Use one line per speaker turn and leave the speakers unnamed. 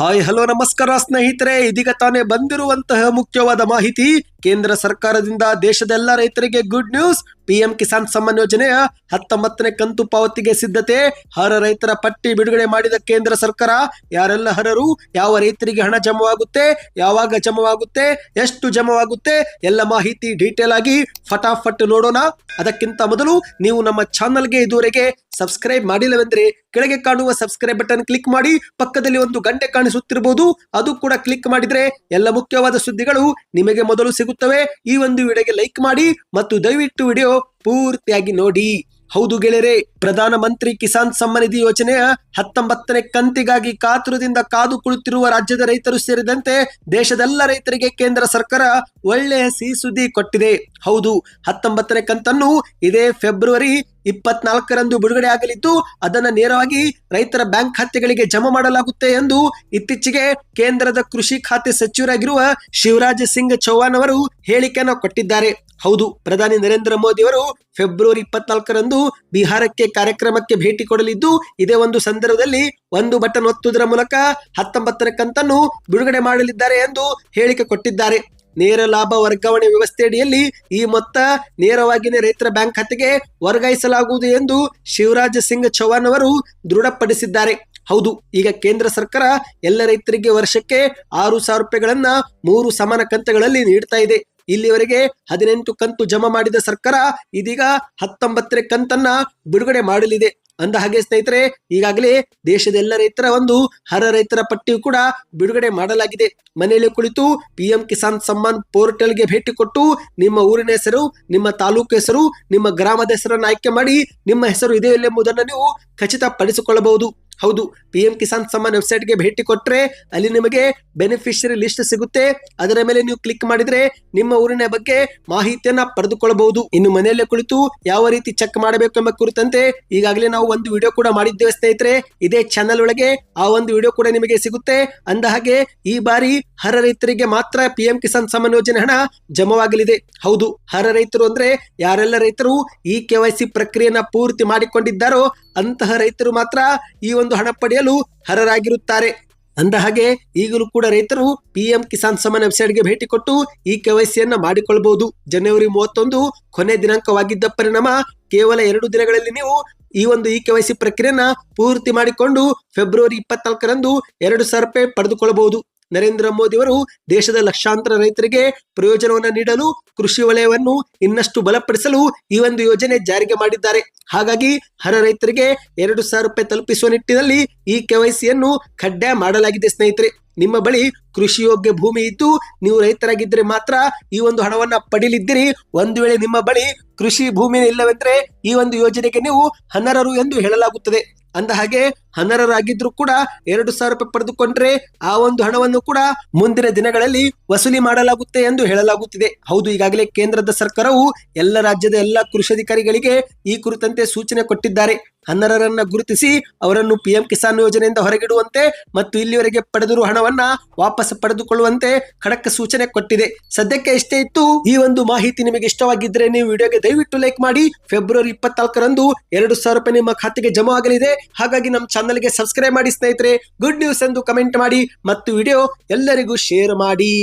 Hi, hello, ನಮಸ್ಕಾರ ಸ್ನೇಹಿತರೆ. ಇದೀಗ ತಾನೇ ಬಂದಿರುವಂತಹ ಮುಖ್ಯವಾದ ಮಾಹಿತಿ. ಕೇಂದ್ರ ಸರ್ಕಾರದಿಂದ ದೇಶದ ಎಲ್ಲಾ ರೈತರಿಗೆ good news PM Kisan Samman ಯೋಜನೆಯ ಹತ್ತೊಂಬತ್ತನೇ ಕಂತು ಪಾವತಿಗೆ ಸಿದ್ಧತೆ, ಹರ ರೈತರ ಪಟ್ಟಿ ಬಿಡುಗಡೆ ಮಾಡಿದ ಕೇಂದ್ರ ಸರ್ಕಾರ. ಯಾರೆಲ್ಲ ಹರರು, ಯಾವ ರೈತರಿಗೆ ಹಣ ಜಮವಾಗುತ್ತೆ, ಯಾವಾಗ ಜಮವಾಗುತ್ತೆ, ಎಷ್ಟು ಜಮವಾಗುತ್ತೆ, ಎಲ್ಲ ಮಾಹಿತಿ ಡೀಟೇಲ್ ಆಗಿ ಫಟಾಫಟ್ ನೋಡೋಣ. ಅದಕ್ಕಿಂತ ಮೊದಲು ನೀವು ನಮ್ಮ ಚಾನಲ್ಗೆ ಇದುವರೆಗೆ ಸಬ್ಸ್ಕ್ರೈಬ್ ಮಾಡಿಲ್ಲವೆಂದ್ರೆ ಕೆಳಗೆ ಕಾಣುವ ಸಬ್ಸ್ಕ್ರೈಬ್ ಬಟನ್ ಕ್ಲಿಕ್ ಮಾಡಿ, ಪಕ್ಕದಲ್ಲಿ ಒಂದು ಗಂಟೆ ಕಾಣಿಸುತ್ತಿರಬಹುದು, ಅದು ಕೂಡ ಕ್ಲಿಕ್ ಮಾಡಿದ್ರೆ ಎಲ್ಲ ಮುಖ್ಯವಾದ ಸುದ್ದಿಗಳು ನಿಮಗೆ ಮೊದಲು ಸಿಗುತ್ತವೆ. ಈ ಒಂದು ವಿಡಿಯೋಗೆ ಲೈಕ್ ಮಾಡಿ ಮತ್ತು ದಯವಿಟ್ಟು ವಿಡಿಯೋ ಪೂರ್ತಿಯಾಗಿ ನೋಡಿ. ಹೌದು ಗೆಳೆಯರೆ ಪ್ರಧಾನ ಮಂತ್ರಿ ಕಿಸಾನ್ ಸಮ್ಮಾನ್ ನಿಧಿ ಯೋಜನೆಯ ಹತ್ತೊಂಬತ್ತನೇ ಕಂತಿಗಾಗಿ ಕಾತುರದಿಂದ ಕಾದು ಕುಳಿತಿರುವ ರಾಜ್ಯದ ರೈತರು ಸೇರಿದಂತೆ ದೇಶದೆಲ್ಲ ರೈತರಿಗೆ ಕೇಂದ್ರ ಸರ್ಕಾರ ಒಳ್ಳೆಯ ಸಿಹಿ ಕೊಟ್ಟಿದೆ. ಹೌದು, ಹತ್ತೊಂಬತ್ತನೇ ಕಂತನ್ನು ಇದೇ ಫೆಬ್ರವರಿ ಇಪ್ಪತ್ನಾಲ್ಕರಂದು ಬಿಡುಗಡೆ ಆಗಲಿದ್ದು, ಅದನ್ನು ನೇರವಾಗಿ ರೈತರ ಬ್ಯಾಂಕ್ ಖಾತೆಗಳಿಗೆ ಜಮಾ ಮಾಡಲಾಗುತ್ತೆ ಎಂದು ಇತ್ತೀಚೆಗೆ ಕೇಂದ್ರದ ಕೃಷಿ ಖಾತೆ ಸಚಿವರಾಗಿರುವ ಶಿವರಾಜ್ ಸಿಂಗ್ ಚೌಹಾಣ್ ಅವರು ಹೇಳಿಕೆಯನ್ನು ಕೊಟ್ಟಿದ್ದಾರೆ. ಹೌದು. ಪ್ರಧಾನಿ ನರೇಂದ್ರ ಮೋದಿ ಅವರು ಫೆಬ್ರವರಿ ಇಪ್ಪತ್ನಾಲ್ಕರಂದು ಬಿಹಾರಕ್ಕೆ ಕಾರ್ಯಕ್ರಮಕ್ಕೆ ಭೇಟಿ ಕೊಡಲಿದ್ದು, ಇದೇ ಒಂದು ಸಂದರ್ಭದಲ್ಲಿ ಒಂದು ಬಟನ್ ಒತ್ತುವುದರ ಮೂಲಕ ಹತ್ತೊಂಬತ್ತರ ಕಂತನ್ನು ಬಿಡುಗಡೆ ಮಾಡಲಿದ್ದಾರೆ ಎಂದು ಹೇಳಿಕೆ ಕೊಟ್ಟಿದ್ದಾರೆ. ನೇರ ಲಾಭ ವರ್ಗಾವಣೆ ವ್ಯವಸ್ಥೆಯಡಿಯಲ್ಲಿ ಈ ಮೊತ್ತ ನೇರವಾಗಿನೇ ರೈತರ ಬ್ಯಾಂಕ್ ಖಾತೆಗೆ ವರ್ಗಾಯಿಸಲಾಗುವುದು ಎಂದು ಶಿವರಾಜ್ ಸಿಂಗ್ ಚೌಹಾಣ್ ಅವರು ದೃಢಪಡಿಸಿದ್ದಾರೆ. ಹೌದು, ಈಗ ಕೇಂದ್ರ ಸರ್ಕಾರ ಎಲ್ಲ ರೈತರಿಗೆ ವರ್ಷಕ್ಕೆ ಆರು ಸಾವಿರ ರೂಪಾಯಿಗಳನ್ನ ಮೂರು ಸಮಾನ ಕಂತುಗಳಲ್ಲಿ ನೀಡ್ತಾ ಇದೆ. ಇಲ್ಲಿವರೆಗೆ ಹದಿನೆಂಟು ಕಂತು ಜಮಾ ಮಾಡಿದ ಸರ್ಕಾರ ಇದೀಗ ಹತ್ತೊಂಬತ್ತನೇ ಕಂತನ್ನ ಬಿಡುಗಡೆ ಮಾಡಲಿದೆ. ಅಂದ ಹಾಗೆ ಸ್ನೇಹಿತರೆ, ಈಗಾಗಲೇ ದೇಶದ ಎಲ್ಲ ರೈತರ ಒಂದು ಹರ ರೈತರ ಪಟ್ಟಿಯು ಕೂಡ ಬಿಡುಗಡೆ ಮಾಡಲಾಗಿದೆ. ಮನೆಯಲ್ಲಿ ಕುಳಿತು ಪಿಎಂ ಕಿಸಾನ್ ಸಮ್ಮಾನ್ ಪೋರ್ಟಲ್ಗೆ ಭೇಟಿ ಕೊಟ್ಟು ನಿಮ್ಮ ಊರಿನ ಹೆಸರು, ನಿಮ್ಮ ತಾಲೂಕು ಹೆಸರು, ನಿಮ್ಮ ಗ್ರಾಮದ ಹೆಸರನ್ನು ಆಯ್ಕೆ ಮಾಡಿ ನಿಮ್ಮ ಹೆಸರು ಇದೆಯಲ್ಲ ಎಂಬುದನ್ನು ನೀವು ಖಚಿತಪಡಿಸಿಕೊಳ್ಳಬಹುದು. ಹೌದು ಪಿ ಎಂ ಕಿಸಾನ್ ಸಮ್ಮಾನ್ ವೆಬ್ಸೈಟ್ಗೆ ಭೇಟಿ ಕೊಟ್ಟರೆ ಅಲ್ಲಿ ನಿಮಗೆ ಬೆನಿಫಿಷರಿ ಲಿಸ್ಟ್ ಸಿಗುತ್ತೆ. ಅದರ ಮೇಲೆ ನೀವು ಕ್ಲಿಕ್ ಮಾಡಿದ್ರೆ ನಿಮ್ಮ ಊರಿನ ಬಗ್ಗೆ ಮಾಹಿತಿಯನ್ನ ಪಡೆದುಕೊಳ್ಳಬಹುದು. ಇನ್ನು ಮನೆಯಲ್ಲೇ ಕುಳಿತು ಯಾವ ರೀತಿ ಚೆಕ್ ಮಾಡಬೇಕು ಎಂಬ ಕುರಿತಂತೆ ಈಗಾಗಲೇ ನಾವು ಒಂದು ವಿಡಿಯೋ ಕೂಡ ಮಾಡಿದ್ದೇವೆ ಸ್ನೇಹಿತರೆ. ಇದೇ ಚಾನಲ್ ಒಳಗೆ ಆ ಒಂದು ವಿಡಿಯೋ ಕೂಡ ನಿಮಗೆ ಸಿಗುತ್ತೆ. ಅಂದ ಹಾಗೆ ಈ ಬಾರಿ ಹರ ರೈತರಿಗೆ ಮಾತ್ರ ಪಿ ಎಂ ಕಿಸಾನ್ ಸಮ್ಮಾನ್ ಯೋಜನೆ ಹಣ ಜಮವಾಗಲಿದೆ. ಹೌದು, ಹರ ರೈತರು ಅಂದ್ರೆ ಯಾರೆಲ್ಲ ರೈತರು ಈ ಕೆ ವೈ ಸಿ ಪ್ರಕ್ರಿಯೆಯನ್ನ ಪೂರ್ತಿ ಮಾಡಿಕೊಂಡಿದ್ದಾರೋ ಅಂತಹ ರೈತರು ಮಾತ್ರ ಈ ಒಂದು ಹಣ ಪಡೆಯಲು ಹರರಾಗಿರುತ್ತಾರೆ ಅಂದ ಹಾಗೆ ಈಗಲೂ ಕೂಡ ರೈತರು ಪಿಎಂ ಕಿಸಾನ್ ಸಮ್ಮಾನ್ ವೆಬ್ಸೈಟ್ಗೆ ಭೇಟಿ ಕೊಟ್ಟು ಈ ಕೆವೈಸಿಯನ್ನ ಮಾಡಿಕೊಳ್ಳಬಹುದು ಜನವರಿ ಮೂವತ್ತೊಂದು ಕೊನೆ ದಿನಾಂಕವಾಗಿದ್ದ ಪರಿಣಾಮ ಕೇವಲ ಎರಡು ದಿನಗಳಲ್ಲಿ ನೀವು ಈ ಒಂದು ಇ ಕೆವೈಸಿ ಪ್ರಕ್ರಿಯೆಯನ್ನ ಪೂರ್ತಿ ಮಾಡಿಕೊಂಡು ಫೆಬ್ರವರಿ ಇಪ್ಪತ್ನಾಲ್ಕರಂದು ಎರಡು ಸಾವಿರ ರೂಪಾಯಿ ಪಡೆದುಕೊಳ್ಳಬಹುದು. ನರೇಂದ್ರ ಮೋದಿ ಅವರು ದೇಶದ ಲಕ್ಷಾಂತರ ರೈತರಿಗೆ ಪ್ರಯೋಜನವನ್ನು ನೀಡಲು ಕೃಷಿ ವಲಯವನ್ನು ಇನ್ನಷ್ಟು ಬಲಪಡಿಸಲು ಈ ಒಂದು ಯೋಜನೆ ಜಾರಿಗೆ ಮಾಡಿದ್ದಾರೆ. ಹಾಗಾಗಿ ಹರ ರೈತರಿಗೆ ಎರಡು ಸಾವಿರ ರೂಪಾಯಿ ತಲುಪಿಸುವ ನಿಟ್ಟಿನಲ್ಲಿ ಈ ಕೆವೈಸಿಯನ್ನು ಕಡ್ಡಾಯ ಮಾಡಲಾಗಿದೆ ಸ್ನೇಹಿತರೆ. ನಿಮ್ಮ ಬಳಿ ಕೃಷಿ ಯೋಗ್ಯ ಭೂಮಿ ಇದ್ದು ನೀವು ರೈತರಾಗಿದ್ದರೆ ಮಾತ್ರ ಈ ಒಂದು ಹಣವನ್ನ ಪಡೀಲಿದ್ದೀರಿ. ಒಂದು ವೇಳೆ ನಿಮ್ಮ ಬಳಿ ಕೃಷಿ ಭೂಮಿ ಇಲ್ಲವೆಂದರೆ ಈ ಒಂದು ಯೋಜನೆಗೆ ನೀವು ಅನರ್ಹರು ಎಂದು ಹೇಳಲಾಗುತ್ತದೆ. ಅಂದ ಹಾಗೆ ಅನರ್ಹರಾಗಿದ್ರು ಕೂಡ ಎರಡು ಸಾವಿರ ರೂಪಾಯಿ ಪಡೆದುಕೊಂಡ್ರೆ ಆ ಒಂದು ಹಣವನ್ನು ಕೂಡ ಮುಂದಿನ ದಿನಗಳಲ್ಲಿ ವಸೂಲಿ ಮಾಡಲಾಗುತ್ತೆ ಎಂದು ಹೇಳಲಾಗುತ್ತಿದೆ. ಹೌದು, ಈಗಾಗಲೇ ಕೇಂದ್ರದ ಸರ್ಕಾರವು ಎಲ್ಲ ರಾಜ್ಯದ ಎಲ್ಲ ಕೃಷಿ ಅಧಿಕಾರಿಗಳಿಗೆ ಈ ಕುರಿತಂತೆ ಸೂಚನೆ ಕೊಟ್ಟಿದ್ದಾರೆ. ಅನರ್ಹರನ್ನ ಗುರುತಿಸಿ ಅವರನ್ನು ಪಿಎಂ ಕಿಸಾನ್ ಯೋಜನೆಯಿಂದ ಹೊರಗಿಡುವಂತೆ ಮತ್ತು ಇಲ್ಲಿವರೆಗೆ ಪಡೆದಿರುವ ಹಣವನ್ನ ವಾಪಸ್ ಪಡೆದುಕೊಳ್ಳುವಂತೆ ಖಡಕ್ ಸೂಚನೆ ಕೊಟ್ಟಿದೆ. ಸದ್ಯಕ್ಕೆ ಇಷ್ಟೇ ಇತ್ತು. ಈ ಒಂದು ಮಾಹಿತಿ ನಿಮಗೆ ಇಷ್ಟವಾಗಿದ್ದರೆ ನೀವು ವಿಡಿಯೋಗೆ ದಯವಿಟ್ಟು ಲೈಕ್ ಮಾಡಿ. ಫೆಬ್ರವರಿ ಇಪ್ಪತ್ನಾಲ್ಕರಂದು ಎರಡು ಸಾವಿರ ರೂಪಾಯಿ ನಿಮ್ಮ ಖಾತೆಗೆ ಜಮಾ ಆಗಲಿದೆ ಹಾಗಾಗಿ ನಮ್ಮ ಚಾನಲ್ಗೆ ಸಬ್ಸ್ಕ್ರೈಬ್ ಮಾಡಿ ಸ್ನೇಹಿತರೆ, ಗುಡ್ ನ್ಯೂಸ್ ಎಂದು ಕಮೆಂಟ್ ಮಾಡಿ ಮತ್ತು ವಿಡಿಯೋ ಎಲ್ಲರಿಗೂ ಶೇರ್ ಮಾಡಿ.